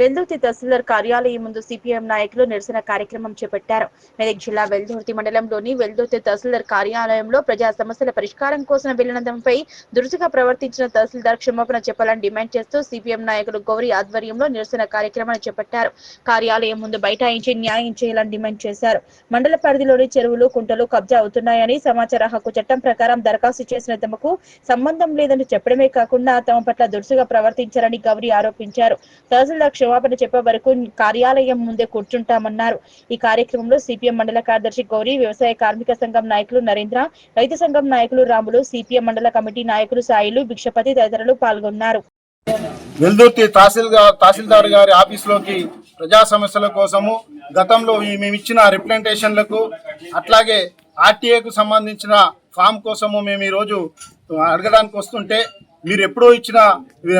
వెల్దుర్తి తహసీల్దార్ కార్యాలయం ముందు సిపిఎం నాయకులు నిరసన కార్యక్రమం చేపట్టారు. మెదక్ జిల్లా వెల్దుర్తి మండలంలోని వెల్దుర్తి తహసీల్దార్ కార్యాలయంలో ప్రజా సమస్యల పరిష్కారం కోసం వెళ్ళినందుపై దురుసుగా ప్రవర్తించిన తహసీల్దార్ క్షమాపణ చెప్పాలని డిమాండ్ చేస్తూ సిపిఎం నాయకులు గౌరీ ఆధ్వర్యంలో నిరసన కార్యక్రమాన్ని చేపట్టారు. కార్యాలయం ముందు బైఠాయించి న్యాయం చేయాలని డిమాండ్ చేశారు. మండల పరిధిలోని చెరువులు కుంటలు కబ్జా అవుతున్నాయని సమాచార హక్కు చట్టం ప్రకారం దరఖాస్తు చేసిన తమకు సంబంధం లేదని చెప్పడమే కాకుండా తమ పట్ల దురుసుగా ప్రవర్తించారని గౌరీ ఆరోపించారు. తహసీల్దార్ క్షమాపణ చెప్పే వరకు కార్యాలయం ముందే కూర్చుంటామన్నారు. ఈ కార్యక్రమంలో సిపిఎం మండల కార్యదర్శి గౌరీ వ్యవసాయ కార్మిక సంఘం నాయకులు నరేంద్ర రైతు సంఘం నాయకులు రాములు సిపిఎం మండల కమిటీ నాయకులు సాయిలు భిక్షపతి తదితరులు పాల్గొన్నారు. వెల్దుర్తి తహసీల్దార్ తహసీల్దార్ గారి ఆఫీస్లోకి ప్రజా సమస్యల కోసము గతంలో మేము ఇచ్చిన రిప్రజెంటేషన్లకు అట్లాగే ఆర్టీఏకు సంబంధించిన ఫామ్ కోసము మేము ఈరోజు అడగడానికి వస్తుంటే మీరు ఎప్పుడో ఇచ్చిన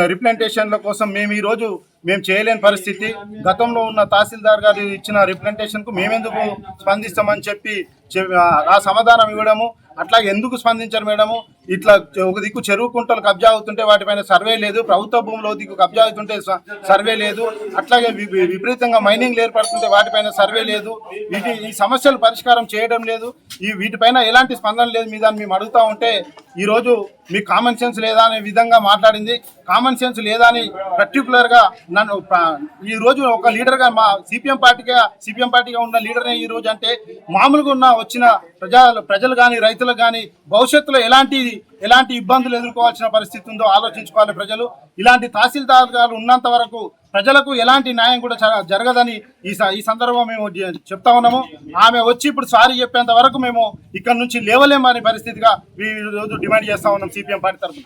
రిప్రజెంటేషన్ల కోసం మేము ఈరోజు మేము చేయలేని పరిస్థితి. గతంలో ఉన్న తహసీల్దార్ గారు ఇచ్చిన రిప్రజెంటేషన్కు మేమెందుకు స్పందిస్తామని చెప్పి చె- ఆ సమాధానం ఇవ్వడము అట్లా ఎందుకు స్పందించారు మేడము ఇట్లా ఒక దిక్కు చెరువు కుంటలు కబ్జా అవుతుంటే వాటిపైన సర్వే లేదు ప్రభుత్వ భూమిలో దిక్కు కబ్జా అవుతుంటే స- సర్వే లేదు అట్లాగే వి- విపరీతంగా మైనింగ్ ఏర్పడుతుంటే వాటిపైన సర్వే లేదు వీటి ఈ సమస్యలు పరిష్కారం చేయడం లేదు ఈ వీటిపైన ఎలాంటి స్పందన లేదు మీ దాన్ని మేము అడుగుతా ఉంటే ఈరోజు మీ మీకు కామన్ సెన్స్ లేదా అనే విధంగా మాట్లాడింది. కామన్ సెన్స్ లేదా అని పర్టికులర్గా నన్ను ఈరోజు ఈ రోజు ఒక లీడర్గా మా సిపిఎం పార్టీగా సిపిఎం పార్టీగా ఉన్న లీడర్నే ఈరోజు అంటే మామూలుగా ఉన్న వచ్చిన ప్రజా ప్రజలు కానీ రైతులకు కానీ భవిష్యత్తులో ఎలాంటి ఎలాంటి ఇబ్బందులు ఎదుర్కోవాల్సిన పరిస్థితి ఉందో ఆలోచించుకోవాలి ప్రజలు. ఇలాంటి తహసీల్దార్ గారు ఉన్నంత వరకు ప్రజలకు ఎలాంటి న్యాయం కూడా జర- జరగదని ఈ ఈ సందర్భం మేము చెప్తా ఉన్నాము. ఆమె వచ్చి ఇప్పుడు సారీ చెప్పేంత వరకు మేము ఇక్కడ నుంచి లేవలేమని పరిస్థితిగా ఈ రోజు డిమాండ్ చేస్తా ఉన్నాం సిపిఎం పార్టీ తరఫున.